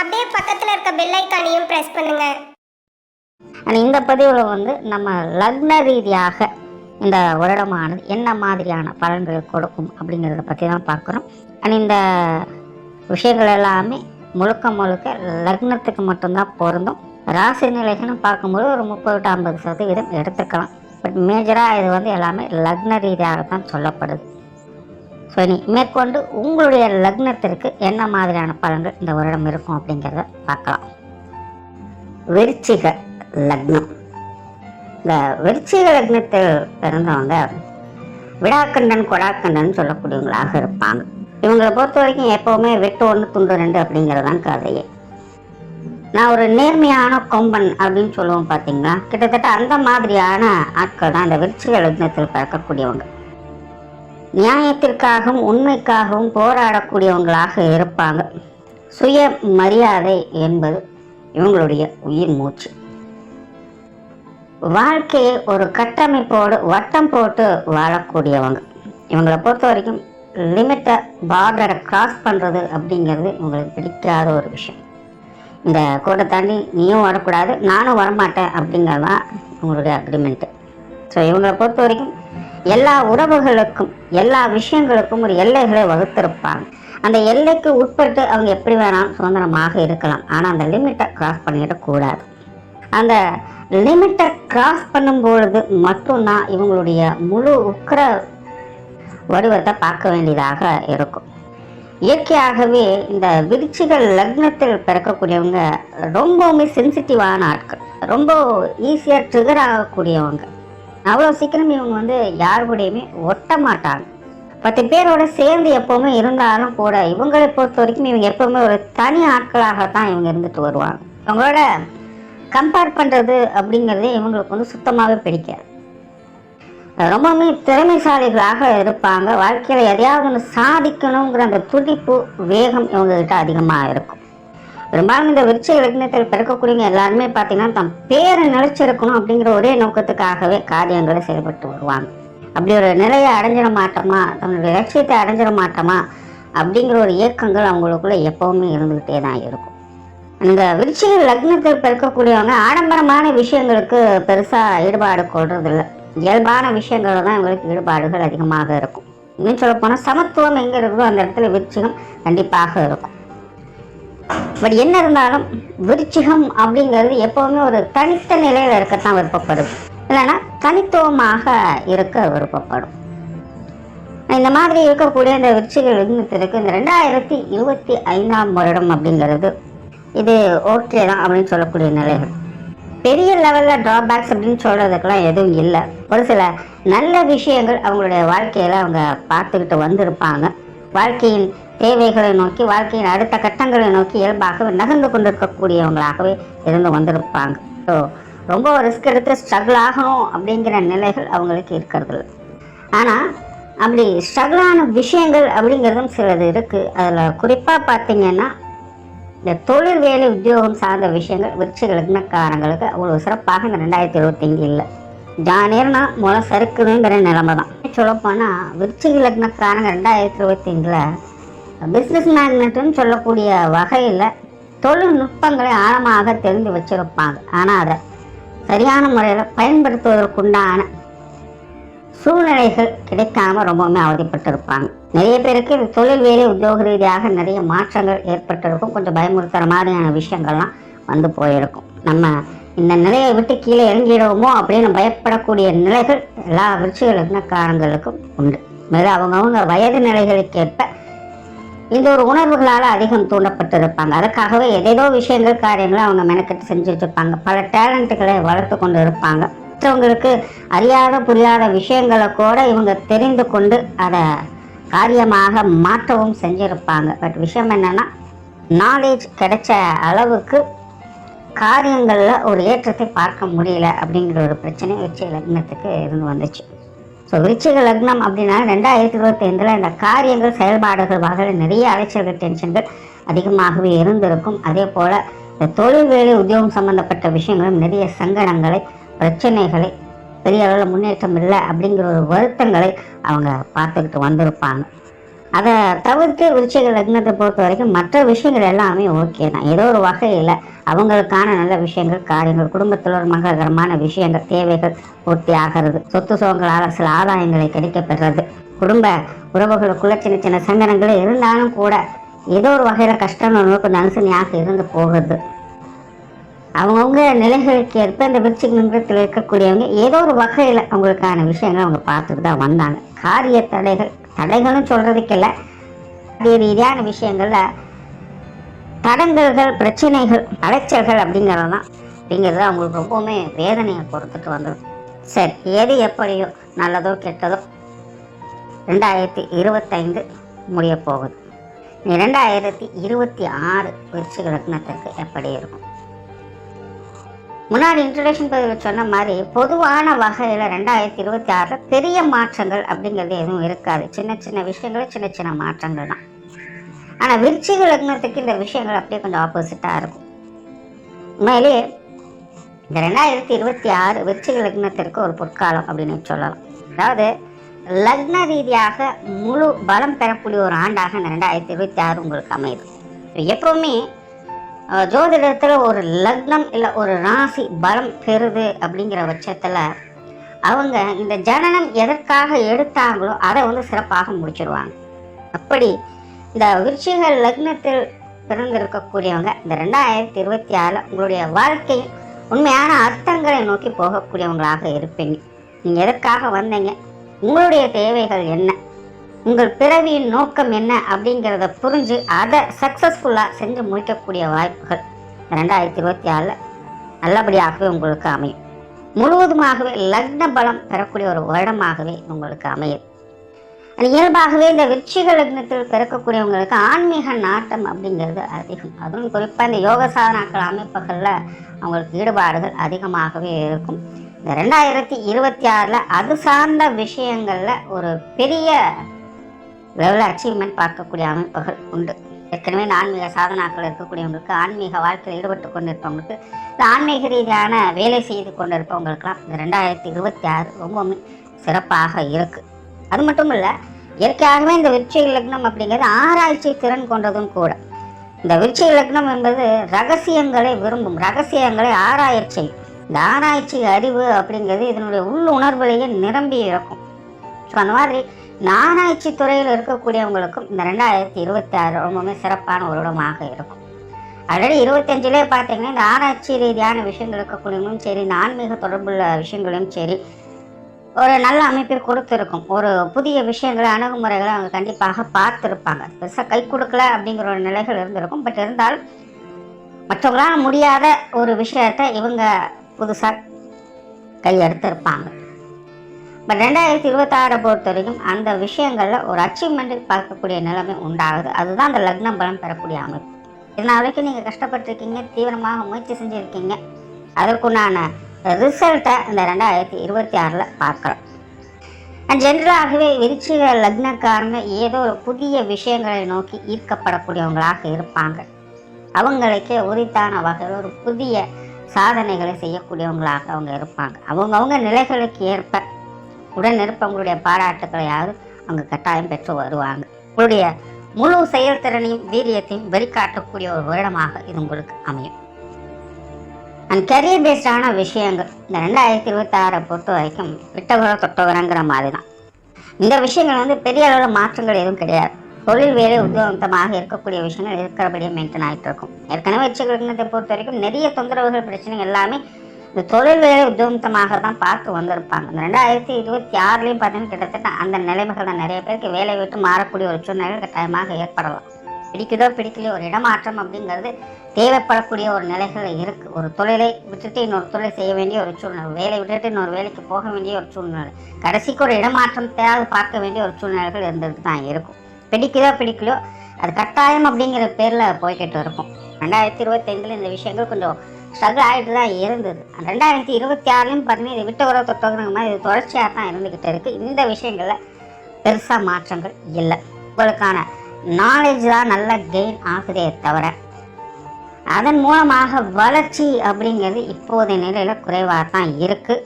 அப்படியே பக்கத்தில் இருக்க பெல் ஐக்கானையும் ப்ரெஸ் பண்ணுங்க. அண்ட் இந்த பதிவில் வந்து நம்ம லக்ன ரீதியாக இந்த வருடமானது என்ன மாதிரியான பலன்களை கொடுக்கும் அப்படிங்கிறத பற்றி தான் பார்க்குறோம். அண்ட் இந்த விஷயங்கள் எல்லாமே முழுக்க முழுக்க லக்னத்துக்கு மட்டும்தான் பொருந்தும். ராசி நிலைகள்னு பார்க்கும்போது ஒரு முப்பது டு ஐம்பது சதவீதம் எடுத்துக்கலாம். பட் மேஜராக இது வந்து எல்லாமே லக்ன ரீதியாக தான் சொல்லப்படுது. சனி மேற்கொண்டு உங்களுடைய லக்னத்திற்கு என்ன மாதிரியான பலன்கள் இந்த வருடம் இருக்கும் அப்படிங்கிறத பார்க்கலாம். விருச்சிக லக்னம். இந்த விருச்சிக லக்னத்தில் பிறந்தவங்க விடாக்கண்டன் கொடாக்கண்டன் சொல்லக்கூடியவங்களாக இருப்பாங்க. இவங்களை பொறுத்த வரைக்கும் எப்போவுமே வெட்டு ஒன்று துண்டு ரெண்டு அப்படிங்கிறது தான் கதையே. நான் ஒரு நேர்மையான கொம்பன் அப்படின்னு சொல்லுவோம் பார்த்தீங்களா? கிட்டத்தட்ட அந்த மாதிரியான ஆட்கள் தான் இந்த விருச்சிக லக்னத்தில் பிறக்கக்கூடியவங்க. நியாயத்திற்காகவும் உண்மைக்காகவும் போராடக்கூடியவங்களாக இருப்பாங்க. சுய மரியாதை என்பது இவங்களுடைய உயிர் மூச்சு. வாழ்க்கையை ஒரு கட்டமைப்போடு வட்டம் போட்டு வாழக்கூடியவங்க. இவங்களை பொறுத்த வரைக்கும் லிமிட்டை பார்டரை கிராஸ் பண்ணுறது அப்படிங்கிறது இவங்களுக்கு பிடிக்காத ஒரு விஷயம். இந்த கோட்டை தாண்டி நீயும் வரக்கூடாது நானும் வரமாட்டேன் அப்படிங்கிறது தான் இவங்களுடைய அக்ரிமெண்ட்டு ஸோ இவங்களை பொறுத்த வரைக்கும் எல்லா உறவுகளுக்கும் எல்லா விஷயங்களுக்கும் ஒரு எல்லைகளை வகுத்திருப்பாங்க. அந்த எல்லைக்கு உட்பட்டு அவங்க எப்படி வேணாலும் சுதந்திரமாக இருக்கலாம். ஆனால் அந்த லிமிட்டை கிராஸ் பண்ணிடக்கூடாது. அந்த லிமிட்டை கிராஸ் பண்ணும்பொழுது மட்டும்தான் இவங்களுடைய முழு உக்கிர வடிவத்தை பார்க்க வேண்டியதாக இருக்கும். இயற்கையாகவே இந்த விருச்சிகள் லக்னத்தில் பிறக்கக்கூடியவங்க ரொம்பவுமே சென்சிட்டிவான ஆட்கள். ரொம்ப ஈஸியாக ட்ரிகர் ஆகக்கூடியவங்க. அவ்வளோ சீக்கிரம் இவங்க வந்து யார் கூடயுமே ஒட்ட மாட்டாங்க. பத்து பேரோட சேர்ந்து எப்போவுமே இருந்தாலும் கூட இவங்களை பொறுத்த வரைக்கும் இவங்க எப்போவுமே ஒரு தனி ஆட்களாகத்தான் இவங்க இருந்துட்டு வருவாங்க. இவங்களோட கம்பேர் பண்ணுறது அப்படிங்கிறதே இவங்களுக்கு வந்து சுத்தமாகவே பிடிக்காது. ரொம்பவுமே திறமைசாலிகளாக இருப்பாங்க. வாழ்க்கையில் எதையாவது ஒன்று சாதிக்கணுங்கிற அந்த துடிப்பு வேகம் இவங்ககிட்ட அதிகமாக இருக்கும். பெரும்பாலும் இந்த விருச்சிக லக்னத்தில் பிறக்கக்கூடியவங்க எல்லாருமே பார்த்தீங்கன்னா தம் பேரை நிலைச்சிருக்கணும் அப்படிங்கிற ஒரே நோக்கத்துக்காகவே காரியங்களை செயல்பட்டு வருவாங்க. அப்படி ஒரு நிலையை அடைஞ்சிட மாட்டோமா? தன்னுடைய லட்சியத்தை அடைஞ்சிட மாட்டோமா? அப்படிங்கிற ஒரு இயக்கங்கள் அவங்களுக்குள்ள எப்பவுமே இருந்துகிட்டே தான் இருக்கும். இந்த விருட்சிக லக்னத்தில் பிறக்கக்கூடியவங்க ஆடம்பரமான விஷயங்களுக்கு பெருசாக ஈடுபாடு கொள்றதில்லை. இயல்பான விஷயங்கள் தான் இவங்களுக்கு ஈடுபாடுகள் அதிகமாக இருக்கும். இன்னும் சொல்ல போனால் சமத்துவம் எங்கே இருக்கோ அந்த இடத்துல விருட்சிகம் கண்டிப்பாக இருக்கும். பட் என்ன இருந்தாலும் விருச்சிகம் அப்படிங்கிறது எப்போவுமே ஒரு தனித்த நிலையில் இருக்கத்தான் விருப்பப்படும். இல்லைன்னா தனித்துவமாக இருக்க விருப்பப்படும். இந்த மாதிரி இருக்கக்கூடிய இந்த விருச்சிக லக்னத்திற்கு இந்த ரெண்டாயிரத்தி இருபத்தி ஐந்தாம் வருடம் அப்படிங்கிறது இது ஓகே தான் அப்படின்னு சொல்லக்கூடிய நிலைகள். பெரிய லெவலில் ட்ராபேக்ஸ் அப்படின்னு சொல்கிறதுக்கெல்லாம் எதுவும் இல்லை. ஒரு சில நல்ல விஷயங்கள் அவங்களுடைய வாழ்க்கையில் அவங்க பார்த்துக்கிட்டு வந்திருப்பாங்க. வாழ்க்கையின் தேவைகளை நோக்கி வாழ்க்கையின் அடுத்த கட்டங்களை நோக்கி இயல்பாகவே நகர்ந்து கொண்டிருக்கக்கூடியவங்களாகவே இருந்து வந்திருப்பாங்க. ஸோ ரொம்ப ரிஸ்க் எடுத்து ஸ்ட்ரகிள் ஆகணும் அப்படிங்கிற நிலைகள் அவங்களுக்கு இருக்கிறது ஆனால் அப்படி ஸ்ட்ரகிளான விஷயங்கள் அப்படிங்கிறதும் சிலது இருக்குது அதில் குறிப்பாக பார்த்தீங்கன்னா இந்த தொழில் வேலை உத்தியோகம் சார்ந்த விஷயங்கள் விருச்சிக லக்னக்காரங்களுக்கு அவ்வளோ சிறப்பாக இந்த ரெண்டாயிரத்தி இருபத்தஞ்சு இல்லை. ஜானேர்னா மூலம் சறுக்குதுங்கிற நிலைமை தான் சொல்லப்போனால் விருச்சிக லக்னக்காரங்க ரெண்டாயிரத்தி இருபத்தஞ்சில் பிஸ்னஸ் மேக்னட்டுன்னு சொல்லக்கூடிய வகையில் தொழில்நுட்பங்களை ஆழமாக தெரிந்து வச்சிருப்பாங்க. ஆனால் அதை சரியான முறையில் பயன்படுத்துவதற்குண்டான சூழ்நிலைகள் கிடைக்காம ரொம்பவுமே அவதிப்பட்டிருப்பாங்க. நிறைய பேருக்கு இது தொழில் வேலை உத்தியோக ரீதியாக நிறைய மாற்றங்கள் ஏற்பட்டிருக்கும். கொஞ்சம் பயமுறுத்துற மாதிரியான விஷயங்கள்லாம் வந்து போயிருக்கும். நம்ம இந்த நிலையை விட்டு கீழே இறங்கிடுவோமோ அப்படின்னு பயப்படக்கூடிய நிலைகள் எல்லா விருட்சிகள் லக்னக்காரங்களுக்கும் உண்டு. மேலும் அவங்கவுங்க வயது நிலைகளுக்கேற்ப இந்த ஒரு உணர்வுகளால் அதிகம் தூண்டப்பட்டிருப்பாங்க. அதுக்காகவே ஏதேதோ விஷயங்கள் காரியங்களை அவங்க மெனக்கெட்டு செஞ்சுட்டு இருப்பாங்க பல டேலண்ட்டுகளை வளர்த்து கொண்டு இருப்பாங்க. மற்றவங்களுக்கு அறியாத புரியாத விஷயங்களை கூட இவங்க தெரிந்து கொண்டு அதை காரியமாக மாற்றவும் செஞ்சுருப்பாங்க. பட் விஷயம் என்னன்னா நாலேஜ் கிடைச்ச அளவுக்கு காரியங்களில் ஒரு ஏற்றத்தை பார்க்க முடியல அப்படிங்கிற ஒரு பிரச்சனை விருச்சிக லக்னத்துக்கு இருந்து வந்துச்சு. ஸோ விருச்சிக லக்னம் அப்படின்னா ரெண்டாயிரத்தி இருபத்தி ஐந்தில் இந்த காரியங்கள் செயல்பாடுகள் வகையில் நிறைய அலைச்சல்கள் டென்ஷன்கள் அதிகமாகவே இருந்திருக்கும். அதே போல் இந்த தொழில் வேலை உத்தியோகம் சம்பந்தப்பட்ட விஷயங்களும் நிறைய சங்கடங்களை பிரச்சனைகளை பெரிய அளவில் முன்னேற்றம் இல்லை அப்படிங்கிற ஒரு வருத்தங்களை அவங்க பார்த்துக்கிட்டு வந்திருப்பாங்க. அதை தவிர்த்து விருச்சிக லக்னத்தை பொறுத்த வரைக்கும் மற்ற விஷயங்கள் எல்லாமே ஓகே தான். ஏதோ ஒரு வகையில் அவங்களுக்கான நல்ல விஷயங்கள் காரியங்கள் குடும்பத்தில் ஒரு மங்களகரமான விஷயங்கள் தேவைகள் பூர்த்தி ஆகிறது. சொத்து சுகங்களால் சில ஆதாயங்களை கிடைக்கப்பெறது குடும்ப உறவுகளுக்குள்ள சின்ன சின்ன சங்கடங்கள் இருந்தாலும் கூட ஏதோ ஒரு வகையில் கஷ்டம் நோக்கு நனுசனியாக இருந்து போகுது. அவங்கவுங்க நிலைகளுக்கு ஏற்ப இந்த விருச்சிக நிமிடத்தில் இருக்கக்கூடியவங்க ஏதோ ஒரு வகையில் அவங்களுக்கான விஷயங்களை அவங்க பார்த்துட்டு தான் வந்தாங்க. காரிய தடைகள் தடைகளும் சொல்கிறதுக்கு இல்லை அதே ரீதியான விஷயங்களில் தடங்கல்கள் பிரச்சனைகள் அலைச்சல்கள் அப்படிங்கிறது தான் அப்படிங்கிறது அவங்களுக்கு ரொம்பவுமே வேதனையை பொறுத்துட்டு வந்தது. சரி எது எப்படியோ நல்லதோ கெட்டதோ ரெண்டாயிரத்தி இருபத்தைந்து முடிய போகுது ரெண்டாயிரத்தி இருபத்தி ஆறு விருச்சிக லக்னத்திற்கு எப்படி இருக்கும்? முன்னாடி இன்ட்ரடக்ஷன் பதிவில் சொன்ன மாதிரி பொதுவான வகையில் ரெண்டாயிரத்தி இருபத்தி ஆறில் பெரிய மாற்றங்கள் அப்படிங்கிறது எதுவும் இருக்காது. சின்ன சின்ன விஷயங்கள் சின்ன சின்ன மாற்றங்கள் தான். ஆனால் விருச்சிக லக்னத்துக்கு இந்த விஷயங்கள் அப்படியே கொஞ்சம் ஆப்போசிட்டாக இருக்கும். உண்மையிலேயே இந்த ரெண்டாயிரத்தி இருபத்தி ஆறு விருச்சிக லக்னத்திற்கு ஒரு பொற்காலம் அப்படின்னு சொல்லலாம். அதாவது லக்ன ரீதியாக முழு பலம் பெறக்கூடிய ஒரு ஆண்டாக இந்த ரெண்டாயிரத்தி இருபத்தி ஆறு உங்களுக்கு அமையுது. எப்போவுமே ஜோதிடத்தில் ஒரு லக்னம் இல்லை ஒரு ராசி பலம் பெறுது அப்படிங்கிற பட்சத்தில் அவங்க இந்த ஜனனம் எதற்காக எடுத்தாங்களோ அதை வந்து சிறப்பாக முடிச்சிருவாங்க. அப்படி இந்த விருச்சிக லக்னத்தில் பிறந்திருக்கக்கூடியவங்க இந்த ரெண்டாயிரத்தி இருபத்தி ஆறில் உங்களுடைய வாழ்க்கையின் உண்மையான அர்த்தங்களை நோக்கி போகக்கூடியவங்களாக இருப்பீங்க. நீங்கள் எதற்காக வந்தீங்க? உங்களுடைய தேவைகள் என்ன? உங்கள் பிறவியின் நோக்கம் என்ன அப்படிங்கிறத புரிஞ்சு அதை சக்ஸஸ்ஃபுல்லாக செஞ்சு முடிக்கக்கூடிய வாய்ப்புகள். ரெண்டாயிரத்தி இருபத்தி ஆறில் நல்லபடியாகவே உங்களுக்கு அமையும். முழுவதுமாகவே லக்ன பலம் பெறக்கூடிய ஒரு வருடமாகவே உங்களுக்கு அமையும். அது இயல்பாகவே இந்த விருச்சிக லக்னத்தில் பிறக்கக்கூடியவங்களுக்கு ஆன்மீக நாட்டம் அப்படிங்கிறது அதிகம். அதுவும் குறிப்பாக இந்த யோக சாதனாக்கள் அமைப்புகளில் அவங்களுக்கு ஈடுபாடுகள் அதிகமாகவே இருக்கும். இந்த ரெண்டாயிரத்தி இருபத்தி ஆறில் அது சார்ந்த விஷயங்களில் ஒரு பெரிய லெவலில் அச்சீவ்மெண்ட் பார்க்கக்கூடிய அமைப்புகள் உண்டு. ஏற்கனவே ஆன்மீக சாதனாக்கள் இருக்கக்கூடியவங்களுக்கு ஆன்மீக வாழ்க்கையில் ஈடுபட்டு கொண்டிருப்பவங்களுக்கு இந்த ஆன்மீக ரீதியான வேலை செய்து கொண்டிருப்பவங்களுக்கெல்லாம் இந்த ரெண்டாயிரத்தி இருபத்தி ஆறு ரொம்பவுமே சிறப்பாக இருக்குது அது மட்டும் இல்லை இயற்கையாகவே இந்த விருச்சிக லக்னம் அப்படிங்கிறது ஆராய்ச்சி திறன் கொண்டதும் கூட. இந்த விருச்சிக லக்னம் என்பது ரகசியங்களை விரும்பும் ரகசியங்களை ஆராயச் செய்யும். இந்த ஆராய்ச்சி அறிவு அப்படிங்கிறது இதனுடைய உள்ளுணர்விலேயே நிரம்பி இருக்கும். ஸோ அந்த மாதிரி இந்த துறையில் இருக்கக்கூடியவங்களுக்கும் இந்த ரெண்டாயிரத்தி இருபத்தி ஆறு ரொம்பவுமே சிறப்பான ஒரு இடமாக இருக்கும். ஆல்ரெடி இருபத்தஞ்சிலே பார்த்தீங்கன்னா இந்த ஆராய்ச்சி ரீதியான விஷயங்கள் இருக்கக்கூடியவங்களும் சரி இந்த ஆன்மீக தொடர்புள்ள விஷயங்களும் சரி ஒரு நல்ல அமைப்பில் கொடுத்துருக்கும். ஒரு புதிய விஷயங்களை அணுகுமுறைகளை அவங்க கண்டிப்பாக பார்த்துருப்பாங்க. பெருசாக கை கொடுக்கல அப்படிங்கிற ஒரு நிலைகள் இருந்திருக்கும். பட் இருந்தாலும் மற்றவங்களால் முடியாத ஒரு விஷயத்தை இவங்க புதுசாக கையெடுத்திருப்பாங்க. பட் ரெண்டாயிரத்தி இருபத்தாறை பொறுத்த வரைக்கும் அந்த விஷயங்களில் ஒரு அச்சீவ்மெண்ட் பார்க்கக்கூடிய நிலைமை உண்டாகுது. அதுதான் அந்த லக்னம் பலம் பெறக்கூடிய அமைப்பு. இதனால் வரைக்கும் நீங்கள் கஷ்டப்பட்டிருக்கீங்க தீவிரமாக முயற்சி செஞ்சுருக்கீங்க. அதற்குண்டான ரிசல்ட்டை இந்த ரெண்டாயிரத்தி இருபத்தி ஆறில் பார்க்குறோம். அண்ட் ஜென்ரலாகவே விருச்சிக லக்னக்காரங்க ஏதோ ஒரு புதிய விஷயங்களை நோக்கி ஈர்க்கப்படக்கூடியவங்களாக இருப்பாங்க. அவங்களுக்கே உரித்தான வகையில் ஒரு புதிய சாதனைகளை செய்யக்கூடியவங்களாக அவங்க இருப்பாங்க. அவங்கவுங்க நிலைகளுக்கு ஏற்ப உடன் இருப்பவங்களுடைய பாராட்டுகளையாவது அவங்க கட்டாயம் பெற்று வருவாங்க. உங்களுடைய முழு செயல்திறனையும் வீரியத்தையும் வெளிக்காட்டக்கூடிய ஒரு வருடமாக இது உங்களுக்கு அமையும். அண்ட் கரியர் பேஸ்டான விஷயங்கள் இந்த ரெண்டாயிரத்தி இருபத்தாறை பொறுத்த வரைக்கும் விட்டவர தொட்டவரங்கிற மாதிரி தான் இந்த விஷயங்கள் வந்து பெரிய அளவில் மாற்றங்கள் எதுவும் கிடையாது. தொழில் வேலை உத்தியோகமாக இருக்கக்கூடிய விஷயங்கள் இருக்கிறபடியே மெயின்டைன் ஆகிட்டு இருக்கும் ஏற்கனவே வச்சுக்கிறதை பொறுத்த வரைக்கும் நிறைய தொந்தரவுகள் பிரச்சனைகள் எல்லாமே இந்த தொழில் வேலை உத்தியோகமாக தான் பார்த்து வந்திருப்பாங்க. இந்த ரெண்டாயிரத்தி இருபத்தி ஆறுலேயும் பார்த்தீங்கன்னா கிட்டத்தட்ட அந்த நிலைமைகள் தான். நிறைய பேருக்கு வேலை விட்டு மாறக்கூடிய ஒரு சூழ்நிலை கட்டாயமாக ஏற்படலாம். பிடிக்குதோ பிடிக்கலையோ ஒரு இடமாற்றம் அப்படிங்கிறது தேவைப்படக்கூடிய ஒரு நிலைகள் இருக்குது ஒரு தொழிலை விட்டுட்டு இன்னொரு தொழில் செய்ய வேண்டிய ஒரு சூழ்நிலை வேலை விட்டுட்டு இன்னொரு வேலைக்கு போக வேண்டிய ஒரு சூழ்நிலை கடைசிக்கு ஒரு இடமாற்றம் தேவை பார்க்க வேண்டிய ஒரு சூழ்நிலைகள் இருந்துட்டு தான் இருக்கும். பிடிக்குதோ பிடிக்கலையோ அது கட்டாயம் அப்படிங்கிற பேரில் போய்கிட்டு இருக்கும். ரெண்டாயிரத்தி இருபத்தைந்தில் இந்த விஷயங்கள் கொஞ்சம் ஸ்ட்ரகிள் ஆகிட்டு தான் இருந்தது. ரெண்டாயிரத்தி இருபத்தி ஆறுலையும் பார்த்தீங்கன்னா இது விட்டு வர தொட்டவங்க மாதிரி இது தொடர்ச்சியாக தான் இருந்துக்கிட்டு இருக்குது இந்த விஷயங்களில் பெருசாக மாற்றங்கள் இல்லை. உங்களுக்கான நாலேஜ் தான் நல்லா கெயின் ஆகுதே தவிர அதன் மூலமாக வளர்ச்சி அப்படிங்கிறது இப்போதைய நிலையில் குறைவாக தான் இருக்குது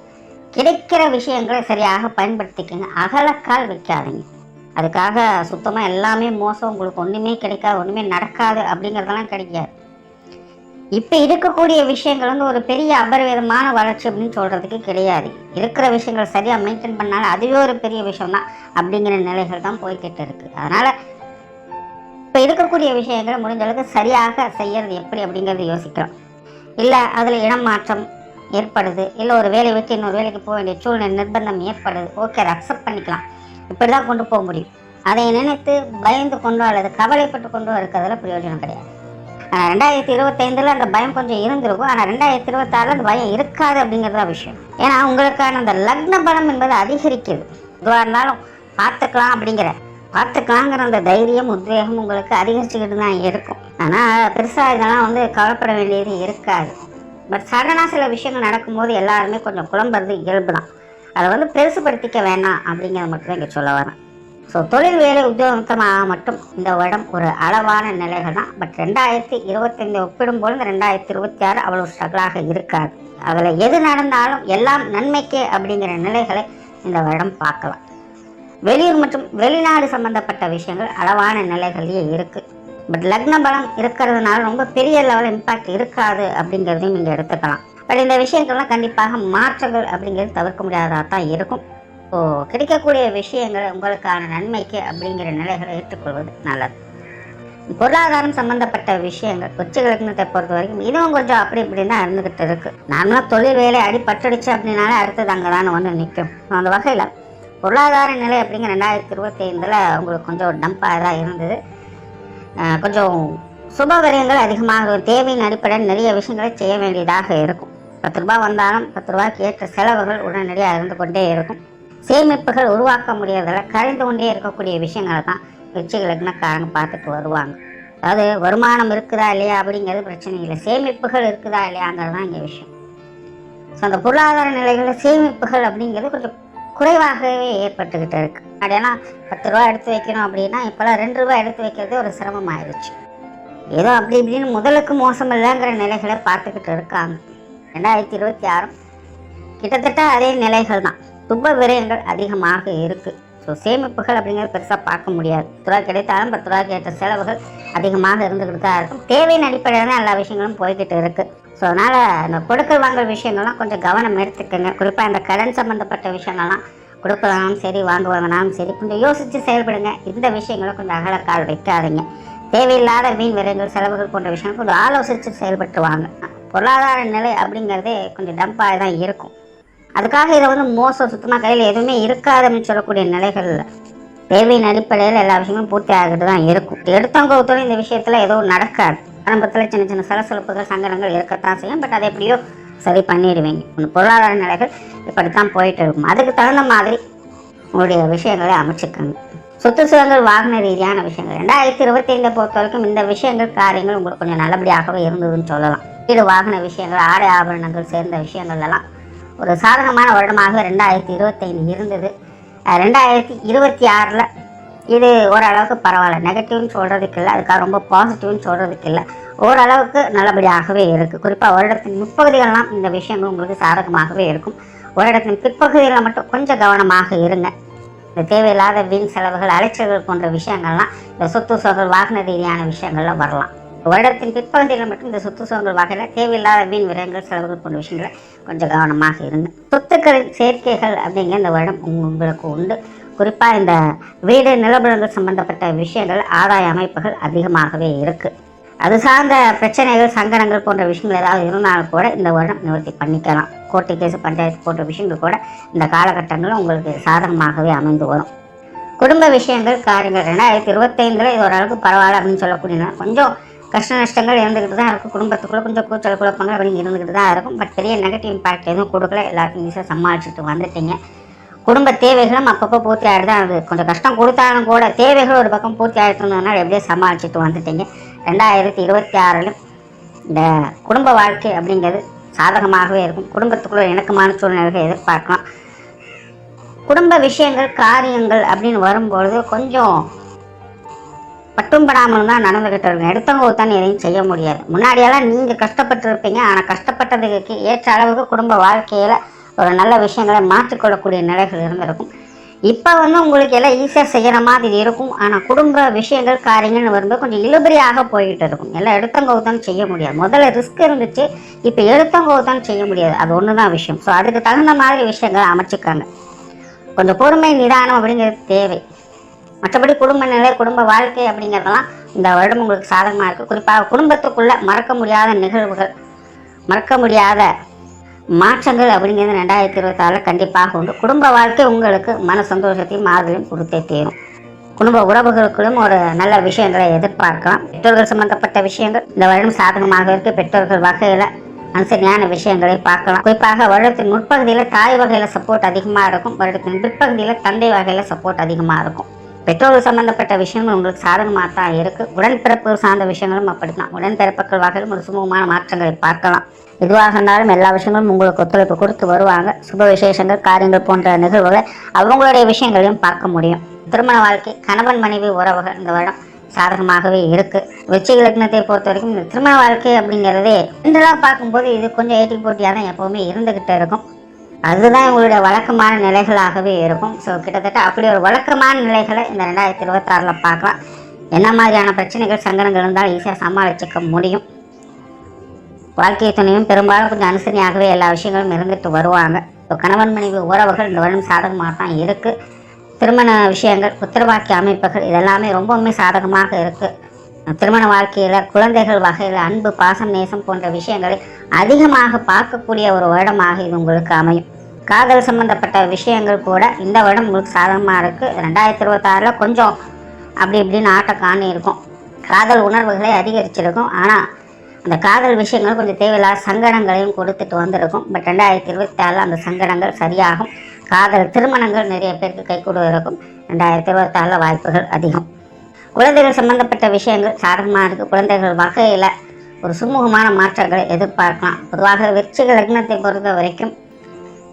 கிடைக்கிற விஷயங்களை சரியாக பயன்படுத்திக்கங்க. அகலக்கால் வைக்காதீங்க. அதுக்காக சுத்தமாக எல்லாமே மோசம் உங்களுக்கு ஒன்றுமே கிடைக்காது ஒன்றுமே நடக்காது அப்படிங்கிறதெல்லாம் கிடைக்காது. இப்போ இருக்கக்கூடிய விஷயங்கள் வந்து ஒரு பெரிய அபரிவிதமான வளர்ச்சி அப்படின்னு சொல்கிறதுக்கு கிடையாது. இருக்கிற விஷயங்கள் சரியாக மெயின்டைன் பண்ணாலும் அதுவே ஒரு பெரிய விஷயம் தான் அப்படிங்கிற நிலைகள் தான் போய்கிட்டு இருக்குது அதனால் இப்போ இருக்கக்கூடிய விஷயங்களை முடிஞ்ச அளவுக்கு சரியாக செய்யறது எப்படி அப்படிங்கிறத யோசிக்கிறோம். இல்லை அதில் இடம் மாற்றம் ஏற்படுது இல்லை ஒரு வேலையை விட்டு இன்னொரு வேலைக்கு போக வேண்டிய சூழ்நிலை நிர்பந்தம் ஏற்படுது ஓகே அதை அக்செப்ட் பண்ணிக்கலாம். இப்படி தான் கொண்டு போக முடியும். அதை நினைத்து பயந்து கொண்டோ அல்லது கவலைப்பட்டு கொண்டோ இருக்கிறதுல பிரயோஜனம் கிடையாது. ரெண்டாயிரத்தி இருபத்தைந்தில் அந்த பயம் கொஞ்சம் இருந்திருக்கும். ஆனால் ரெண்டாயிரத்தி இருபத்தாறில் அந்த பயம் இருக்காது அப்படிங்கிறது தான் விஷயம். ஏன்னா உங்களுக்கான அந்த லக்ன பலம் என்பது அதிகரிக்குது. எதுவாக இருந்தாலும் பார்த்துக்கலாம் அப்படிங்கிற பார்த்துக்கலாங்கிற அந்த தைரியம் உத்வேகம் உங்களுக்கு அதிகரிச்சுக்கிட்டு தான் இருக்கும். ஆனால் பெருசாக இதெல்லாம் வந்து கவலைப்பட வேண்டியது இருக்காது. பட் சடனாக சில விஷயங்கள் நடக்கும்போது எல்லாருமே கொஞ்சம் குழம்புறது இயல்பு தான் அதை வந்து பெருசுபடுத்திக்க வேணாம் அப்படிங்கிறத மட்டும் தான் இங்கே சொல்ல வரேன். ஸோ தொழில் வேலை உத்தியோகமாக மட்டும் இந்த வருடம் ஒரு அளவான நிலைகள் தான். பட் ரெண்டாயிரத்தி இருபத்தைந்து ஒப்பிடும்போது இந்த ரெண்டாயிரத்தி இருபத்தி ஆறு அவ்வளோ ஸ்ட்ரகிளாக இருக்காது. அதில் எது நடந்தாலும் எல்லாம் நன்மைக்கே அப்படிங்கிற நிலைகளை இந்த வருடம் பார்க்கலாம். வெளியூர் மற்றும் வெளிநாடு சம்பந்தப்பட்ட விஷயங்கள் அளவான நிலைகளிலேயே இருக்குது பட் லக்ன பலம் இருக்கிறதுனால ரொம்ப பெரிய லெவல் இம்பாக்ட் இருக்காது அப்படிங்கிறதையும் நீங்கள் எடுத்துக்கலாம். பட் இந்த விஷயங்கள்லாம் கண்டிப்பாக மாற்றங்கள் அப்படிங்கிறது தவிர்க்க முடியாததாக தான் இருக்கும். ஸோ கிடைக்கக்கூடிய விஷயங்கள் உங்களுக்கான நன்மைக்கு அப்படிங்கிற நிலைகளை ஏற்றுக்கொள்வது நல்லது. பொருளாதாரம் சம்பந்தப்பட்ட விஷயங்கள் கொச்சிக லக்னத்தை பொறுத்த வரைக்கும் இதுவும் கொஞ்சம் அப்படி இப்படி தான் இருந்துகிட்டு இருக்கு. நார்மலாக தொழில் வேலை அடி அடிபட்டுடுச்சு அப்படின்னாலே அடுத்தது அங்கே தானே வந்து நிற்கும் அந்த வகையில் பொருளாதார நிலை அப்படிங்கிற ரெண்டாயிரத்தி இருபத்தி ஐந்தில் உங்களுக்கு கொஞ்சம் டம்பாக தான் இருந்தது. கொஞ்சம் சுபவரியங்கள் அதிகமாக தேவையின் அடிப்படையில் நிறைய விஷயங்களை செய்ய வேண்டியதாக இருக்கும். பத்து ரூபா வந்தாலும் பத்து ரூபாய்க்கு ஏற்ற செலவுகள் உடனடியாக இருந்து கொண்டே இருக்கும். சேமிப்புகள் உருவாக்க முடியறதில் கரைந்து கொண்டே இருக்கக்கூடிய விஷயங்களை தான் விருச்சிக லக்னக்காரங்க பார்த்துட்டு வருவாங்க. அதாவது வருமானம் இருக்குதா இல்லையா அப்படிங்கிறது பிரச்சனை இல்லை. சேமிப்புகள் இருக்குதா இல்லையாங்கிறது தான் இங்கே விஷயம். ஸோ அந்த பொருளாதார நிலைகளில் சேமிப்புகள் அப்படிங்கிறது கொஞ்சம் குறைவாகவே ஏற்பட்டுக்கிட்டு இருக்கு. அப்படியெல்லாம் பத்து ரூபா எடுத்து வைக்கணும் அப்படின்னா இப்போல்லாம் ரெண்டு ரூபா எடுத்து வைக்கிறது ஒரு சிரமம் ஆயிடுச்சு ஏதோ அப்படி இப்படின்னு முதலுக்கு மோசம் இல்லைங்கிற நிலைகளை பார்த்துக்கிட்டு இருக்காங்க. ரெண்டாயிரத்தி இருபத்தி ஆறும் கிட்டத்தட்ட அதே நிலைகள் தான். சுப விரயங்கள் அதிகமாக இருக்குது ஸோ சேமிப்புகள் அப்படிங்கிறது பெருசாக பார்க்க முடியாது. பத்து ரூபா கிடைத்தாலும் பத்து ரூபாய்க்கு ஏற்ற செலவுகள் அதிகமாக இருந்துக்கிட்டு தான் இருக்கும் தேவையின் அடிப்படையில் தான் எல்லா விஷயங்களும் போய்கிட்டு இருக்குது ஸோ அதனால் இந்த கொடுக்கல் வாங்கல் விஷயங்கள்லாம் கொஞ்சம் கவனம் எடுத்துக்கங்க. குறிப்பாக இந்த கடன் சம்மந்தப்பட்ட விஷயங்கள்லாம் கொடுக்கலனாலும் சரி வாங்குவாங்கனாலும் சரி கொஞ்சம் யோசித்து செயல்படுங்க. இந்த விஷயங்களை கொஞ்சம் அகலக்கால் வைக்காதீங்க. தேவையில்லாத வீண் விரைங்கள் செலவுகள் போன்ற விஷயங்கள் கொஞ்சம் ஆலோசித்து செயல்பட்டு வாங்க பொருளாதார நிலை அப்படிங்கிறதே கொஞ்சம் டம்பாக தான் இருக்கும். அதுக்காக இதை வந்து மோசம் சுத்தமாக கையில் எதுவுமே இருக்காதுன்னு சொல்லக்கூடிய நிலைகளில் தேவையின் அடிப்படையில் எல்லா விஷயங்களும் பூர்த்தி ஆகிட்டு தான் இருக்கும். எடுத்தவங்க ஒருத்தரும் இந்த விஷயத்தில் எதுவும் நடக்காது. ஆரம்பத்தில் சின்ன சின்ன சலசலப்புகள் சங்கடங்கள் இருக்கத்தான் செய்யும். பட் அதை எப்படியோ சரி பண்ணிடுவீங்க. உங்கள் பொருளாதார நிலைகள் இப்படித்தான் போயிட்டு இருக்கும். அதுக்கு தகுந்த மாதிரி உங்களுடைய விஷயங்களை அமைச்சுக்கோங்க. சொத்து சுகங்கள் வாகன ரீதியான விஷயங்கள். ரெண்டாயிரத்தி இருபத்தி ஐந்தை பொறுத்த வரைக்கும் இந்த விஷயங்கள் காரியங்கள் உங்களுக்கு கொஞ்சம் நல்லபடியாகவே இருந்ததுன்னு சொல்லலாம். வீடு வாகன விஷயங்கள் ஆடை ஆபரணங்கள் சேர்ந்த விஷயங்கள் எல்லாம் ஒரு சாதகமான வருடமாக ரெண்டாயிரத்தி இருபத்தைந்து இருந்தது. ரெண்டாயிரத்தி இருபத்தி ஆறில் இது ஓரளவுக்கு பரவாயில்ல. நெகட்டிவ்னு சொல்கிறதுக்கு இல்லை அதுக்காக ரொம்ப பாசிட்டிவ்னு சொல்கிறதுக்கு இல்லை. ஓரளவுக்கு நல்லபடியாகவே இருக்குது குறிப்பாக வருடத்தின் முற்பகுதிகளெலாம் இந்த விஷயங்கள் உங்களுக்கு சாதகமாகவே இருக்கும். வருடத்தின் பிற்பகுதிகளில் மட்டும் கொஞ்சம் கவனமாக இருங்க. இந்த தேவையில்லாத வீண் செலவுகள் அலைச்சல்கள் போன்ற விஷயங்கள்லாம் இந்த சொத்து சொகல் வாகன ரீதியான விஷயங்கள்லாம் வரலாம். வருடத்தின் பிற்பகுதியில் மட்டும் இந்த சொத்து சுகங்கள் வகையில் தேவையில்லாத வீண் விரயங்கள் செலவுகள் போன்ற விஷயங்களை கொஞ்சம் கவனமாக இருங்க சொத்துக்களின் சேர்க்கைகள் அப்படிங்கிற இந்த வருடம் உங்களுக்கு உண்டு. குறிப்பாக இந்த வீடு நிலபுலங்கள் சம்பந்தப்பட்ட விஷயங்கள் ஆதாய அமைப்புகள் அதிகமாகவே இருக்குது அது சார்ந்த பிரச்சனைகள் சங்கடங்கள் போன்ற விஷயங்கள் ஏதாவது இருந்தாலும் கூட இந்த வருடம் நிவர்த்தி பண்ணிக்கலாம். கோர்ட்டு கேஸ் பஞ்சாயத்து போன்ற விஷயங்கள் கூட இந்த காலகட்டங்களில் உங்களுக்கு சாதகமாகவே அமைந்து வரும். குடும்ப விஷயங்கள் காரியங்கள் ரெண்டாயிரத்தி இருபத்தைந்தில் இது ஓரளவுக்கு பரவாயில்ல அப்படின்னு சொல்லக்கூடிய கொஞ்சம் கஷ்ட நஷ்டங்கள் இருந்துக்கிட்டு தான் இருக்கும். குடும்பத்துக்குள்ளே கொஞ்சம் கூச்சல் குழப்பங்கள் அப்படின்னு இருந்துக்கிட்டு தான் இருக்கும். பட் பெரிய நெகட்டிவ் இம்பாக்ட் எதுவும் கொடுக்கல. எல்லாருக்கும் ஈஸியாக சமாளிச்சுட்டு வந்துட்டீங்க குடும்ப தேவைகளும் அப்பப்போ பூர்த்தி ஆகிட்டு தான் அது கொஞ்சம் கஷ்டம் கொடுத்தாலும் கூட தேவைகள் ஒரு பக்கம் பூர்த்தி ஆகிட்டுனால இருந்ததுனால சமாளிச்சுட்டு வந்துட்டீங்க. ரெண்டாயிரத்தி இருபத்தி ஆறில் இந்த குடும்ப வாழ்க்கை அப்படிங்கிறது சாதகமாகவே இருக்கும். குடும்பத்துக்குள்ள இணக்கமான சூழ்நிலைகள் எதிர்பார்க்கலாம். குடும்ப விஷயங்கள் காரியங்கள் அப்படின்னு வரும்பொழுது கொஞ்சம் பட்டும் படாமலும் தான் நடந்துக்கிட்டு இருக்கும் எடுத்தவங்க ஒருத்தானே எதையும் செய்ய முடியாது. முன்னாடியெல்லாம் நீங்கள் கஷ்டப்பட்டு இருப்பீங்க ஆனால் கஷ்டப்பட்டதுக்கு ஏற்ற அளவுக்கு குடும்ப வாழ்க்கையில் ஒரு நல்ல விஷயங்களை மாற்றிக்கொள்ளக்கூடிய நிலைகள் இருந்திருக்கும். இப்போ வந்து உங்களுக்கு எல்லாம் ஈஸியாக செய்கிற மாதிரி இருக்கும். ஆனால் குடும்ப விஷயங்கள் காரியங்கள்னு வரும்போது கொஞ்சம் இழுபறியாக போய்கிட்டு இருக்கும். எல்லாம் எடுத்தங்கவுத்தான் செய்ய முடியாது. முதல்ல ரிஸ்க் இருந்துச்சு. இப்போ எடுத்தவங்க எடுத்தங்கவுத்தான் செய்ய முடியாது. அது ஒன்று தான் விஷயம். ஸோ அதுக்கு தகுந்த மாதிரி விஷயங்களை அமைச்சிக்காங்க. கொஞ்சம் பொறுமை நிதானம் அப்படிங்கிறது தேவை. மற்றபடி குடும்ப நிலை குடும்ப வாழ்க்கை அப்படிங்கிறதெல்லாம் இந்த வருடம் உங்களுக்கு சாதகமாக இருக்குது குறிப்பாக குடும்பத்துக்குள்ள மறக்க முடியாத நிகழ்வுகள் மறக்க முடியாத மாற்றங்கள் அப்படிங்கிறது ரெண்டாயிரத்தி இருபத்தாறில் கண்டிப்பாக உண்டு. குடும்ப வாழ்க்கை உங்களுக்கு மன சந்தோஷத்தையும் ஆதரவையும் கொடுத்தே தீரும். குடும்ப உறவுகளுக்குள்ளும் ஒரு நல்ல விஷயங்களை எதிர்பார்க்கலாம். பெற்றோர்கள் சம்பந்தப்பட்ட விஷயங்கள் இந்த வருடம் சாதகமாக இருக்கு. பெற்றோர்கள் வகையில் அனுசரியான விஷயங்களை பார்க்கலாம். குறிப்பாக வருடத்தின் முற்பகுதியில் தாய் வகையில் சப்போர்ட் அதிகமாக இருக்கும். வருடத்தின் பிற்பகுதியில் தந்தை வகையில் சப்போர்ட் அதிகமாக இருக்கும். பெற்றோர்கள் சம்பந்தப்பட்ட விஷயங்கள் உங்களுக்கு சாதகமாக தான் இருக்குது உடன்பிறப்புகள் சார்ந்த விஷயங்களும் அப்படித்தான். உடன்பிறப்புகள் வகையிலும் ஒரு சுமூகமான மாற்றங்களை பார்க்கலாம். எதுவாக இருந்தாலும் எல்லா விஷயங்களும் உங்களுக்கு ஒத்துழைப்பு கொடுத்து வருவாங்க. சுப விசேஷங்கள் காரியங்கள் போன்ற நிகழ்வுகளை அவங்களுடைய விஷயங்களையும் பார்க்க முடியும். திருமண வாழ்க்கை கணவன் மனைவி உறவுகள் இந்த வருடம் சாதகமாகவே இருக்கு. வெற்றி லக்னத்தை பொறுத்த வரைக்கும் இந்த திருமண வாழ்க்கை அப்படிங்கிறதே இதெல்லாம் பார்க்கும்போது இது கொஞ்சம் ஏட்டி போட்டியாக தான் எப்போவுமே இருந்துகிட்டே இருக்கும். அதுதான் இவங்களுடைய வழக்கமான நிலைகளாகவே இருக்கும். ஸோ கிட்டத்தட்ட அப்படி ஒரு வழக்கமான நிலைகளை இந்த ரெண்டாயிரத்தி இருபத்தாறில் பார்க்கலாம். என்ன மாதிரியான பிரச்சனைகள் சங்கடங்கள் இருந்தாலும் ஈஸியாக சமாளிச்சுக்க முடியும். வாழ்க்கை துணையும் பெரும்பாலும் கொஞ்சம் அனுசரணையாகவே எல்லா விஷயங்களும் இருந்துட்டு வருவாங்க. இப்போ கணவன் மனைவி உறவுகள் இந்த வருடம் சாதகமாக தான் இருக்குது திருமண விஷயங்கள் புத்திரவாக்கிய அமைப்புகள் இதெல்லாமே ரொம்பவுமே சாதகமாக இருக்குது திருமண வாழ்க்கையில் குழந்தைகள் வகையில் அன்பு பாசம் நேசம் போன்ற விஷயங்களை அதிகமாக பார்க்கக்கூடிய ஒரு வருடமாக இது உங்களுக்கு அமையும். காதல் சம்மந்தப்பட்ட விஷயங்கள் கூட இந்த வருடம் உங்களுக்கு சாதகமாக இருக்குது ரெண்டாயிரத்தி இருபத்தாறில் கொஞ்சம் அப்படி இப்படின்னு ஆட்ட காணி இருக்கும். காதல் உணர்வுகளை அதிகரிச்சிருக்கும். ஆனால் அந்த காதல் விஷயங்கள் கொஞ்சம் தேவையில்லாத சங்கடங்களையும் கொடுத்துட்டு வந்திருக்கும். பட் ரெண்டாயிரத்தி இருபத்தி ஆறில் அந்த சங்கடங்கள் சரியாகும். காதல் திருமணங்கள் நிறைய பேருக்கு கைகூட இருக்கும். ரெண்டாயிரத்தி இருபத்தாறில் வாய்ப்புகள் அதிகம். குழந்தைகள் சம்மந்தப்பட்ட விஷயங்கள் சாதகமாக இருக்குது குழந்தைகள் வகையில் ஒரு சுமூகமான மாற்றங்களை எதிர்பார்க்கலாம். பொதுவாக விருச்சிக லக்னத்தை பொறுத்த வரைக்கும்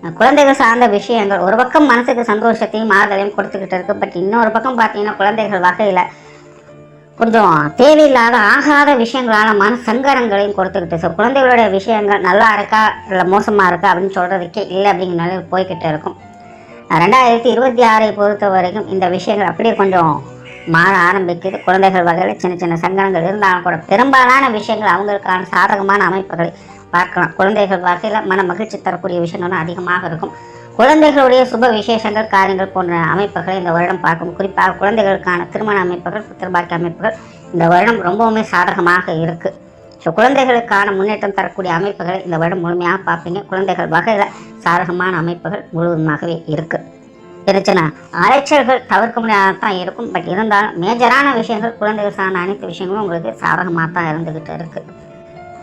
குழந்தைகள் சார்ந்த விஷயங்கள் ஒரு பக்கம் மனசுக்கு சந்தோஷத்தையும் ஆறுதலையும் கொடுத்துக்கிட்டு இருக்கு. பட் இன்னொரு பக்கம் பார்த்தீங்கன்னா குழந்தைகள் வகையில் கொஞ்சம் தேவையில்லாத ஆகாத விஷயங்களால மன சங்கடங்களையும் கொடுத்துக்கிட்டு ஸோ குழந்தைகளுடைய விஷயங்கள் நல்லா இருக்கா? இல்லை மோசமாக இருக்கா? அப்படின்னு சொல்கிறதுக்கே இல்லை அப்படிங்கிறனால நிலையில் போய்கிட்டு இருக்கும். ரெண்டாயிரத்தி இருபத்தி ஆறை பொறுத்த வரைக்கும் இந்த விஷயங்கள் அப்படியே கொஞ்சம் மாற ஆரம்பிக்குது. குழந்தைகள் வகையில் சின்ன சின்ன சங்கடங்கள் இருந்தாலும் கூட பெரும்பாலான விஷயங்கள் அவங்களுக்கான சாதகமான அமைப்புகளை பார்க்கலாம். குழந்தைகள் வகையில் மன மகிழ்ச்சி தரக்கூடிய விஷயங்களும் அதிகமாக இருக்கும். குழந்தைகளுடைய சுப விசேஷங்கள் காரியங்கள் போன்ற அமைப்புகளை இந்த வருடம் பார்க்கும். குறிப்பாக குழந்தைகளுக்கான திருமண அமைப்புகள் புத்திரபாக்கிய அமைப்புகள் இந்த வருடம் ரொம்பவுமே சாதகமாக இருக்குது ஸோ குழந்தைகளுக்கான முன்னேற்றம் தரக்கூடிய அமைப்புகளை இந்த வருடம் முழுமையாக பார்ப்பீங்க. குழந்தைகள் வகையில் சாதகமான அமைப்புகள் முழுவதுமாகவே இருக்குது பிரச்சனை அலைச்சல்கள் தவிர்க்க முடியாதான் இருக்கும். பட் இருந்தாலும் மேஜரான விஷயங்கள் குழந்தைகள் சார்ந்த அனைத்து விஷயங்களும் உங்களுக்கு சாதகமாக தான் இருந்துக்கிட்டு இருக்குது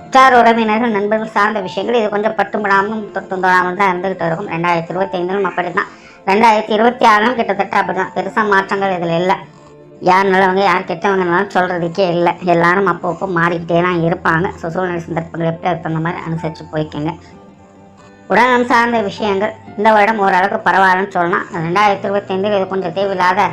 உற்றார் உறவினர்கள் நண்பர்கள் சார்ந்த விஷயங்கள் இது கொஞ்சம் பட்டுப்படாமலும் தொட்டுந்தோடாமல் தான் இருந்துகிட்டு இருக்கும். ரெண்டாயிரத்தி இருபத்தி ஐந்திலும் அப்படி தான் ரெண்டாயிரத்தி இருபத்தி ஆறிலும் கிட்டத்தட்ட அப்படி தான் பெருசாக மாற்றங்கள் இதில் இல்லை. யார் நல்லவங்க யார் கெட்டவங்கனாலும் சொல்கிறதுக்கே இல்லை. எல்லாரும் அப்பப்போ மாறிக்கிட்டே தான் இருப்பாங்க. ஸோ சூழ்நிலை சந்தர்ப்பங்கள் எப்படி அதுக்கு தகுந்த மாதிரி அனுசரித்து போய்க்கோங்க. உடல்நலம் சார்ந்த விஷயங்கள். இந்த வருடம் ஓரளவுக்கு பரவாயில்லன்னு சொல்லலாம். ரெண்டாயிரத்தி இருபத்தைந்தில் இது கொஞ்சம் தேவையில்லாத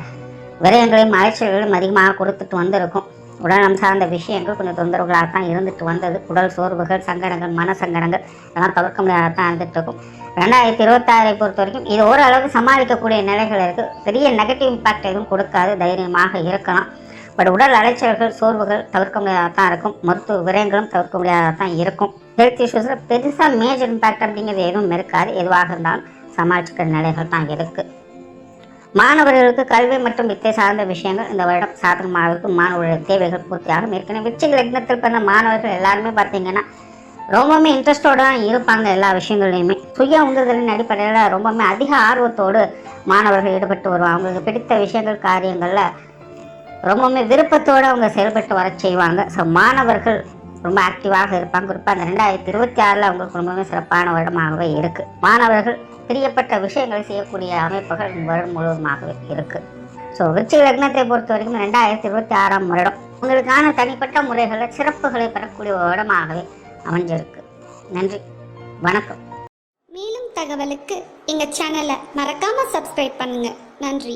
விரயங்களையும் அலைச்சல்களையும் அதிகமாக கொடுத்துட்டு வந்திருக்கும். உடல்நலம் சார்ந்த விஷயங்கள் கொஞ்சம் தொந்தரவுகளாக தான் இருந்துட்டு வந்தது. உடல் சோர்வுகள் சங்கடங்கள் மன சங்கடங்கள் இதெல்லாம் தவிர்க்க முடியாத தான் இருந்துட்டு இருக்கும். ரெண்டாயிரத்தி இருபத்தாறை பொறுத்த வரைக்கும் இது ஓரளவுக்கு சமாளிக்கக்கூடிய நிலைகள் இருக்குது பெரிய நெகட்டிவ் இம்பாக்ட் எதுவும் கொடுக்காது தைரியமாக இருக்கலாம். பட் உடல் அலைச்சல்கள் சோர்வுகள் தவிர்க்க முடியாத தான் இருக்கும். மருத்துவ விரயங்களும் தவிர்க்க முடியாத தான் இருக்கும். ஹெல்த் இஷ்யூஸில் பெருசாக மேஜர் இம்பாக்ட் அப்படிங்கிறது எதுவும் இருக்காது. எதுவாக இருந்தாலும் சமாளிச்சுக்கிற நிலைகள் தான் இருக்குது மாணவர்களுக்கு கல்வி மற்றும் வித்தை சார்ந்த விஷயங்கள் இந்த வருடம் சாதகமாக இருக்கும் மாணவர்களுடைய தேவைகள் பூர்த்தியாகும். ஏற்கனவே விச்சிக லக்னத்தில் பிறந்த மாணவர்கள் எல்லாருமே பார்த்தீங்கன்னா ரொம்பவுமே இன்ட்ரெஸ்டோடு தான் இருப்பாங்க எல்லா விஷயங்கள்லையுமே. சுய உந்துதலின் அடிப்படையில் ரொம்பவுமே அதிக ஆர்வத்தோடு மாணவர்கள் ஈடுபட்டு வருவாங்க. அவங்களுக்கு பிடித்த விஷயங்கள் காரியங்களில் ரொம்பவுமே விருப்பத்தோடு அவங்க செயல்பட்டு வர செய்வாங்க. ஸோ மாணவர்கள் ரொம்ப ஆக்டிவாக இருப்பாங்க. குறிப்பாக அந்த ரெண்டாயிரத்தி இருபத்தி ஆறில் அவங்களுக்கு ரொம்பவே சிறப்பான வருடமாகவே இருக்குது மாணவர்கள் பிரியப்பட்ட விஷயங்களை செய்யக்கூடிய அமைப்புகள் வருடம் முழுவதுமாகவே இருக்குது ஸோ விருச்சிக லக்னத்தை பொறுத்த வரைக்கும் ரெண்டாயிரத்தி இருபத்தி ஆறாம் வருடம். உங்களுக்கான தனிப்பட்ட முறைகளில் சிறப்புகளை பெறக்கூடிய வருடமாகவே அமைஞ்சிருக்கு. நன்றி. வணக்கம். மேலும் தகவலுக்கு எங்கள் சேனலை மறக்காமல் சப்ஸ்கிரைப் பண்ணுங்கள் நன்றி.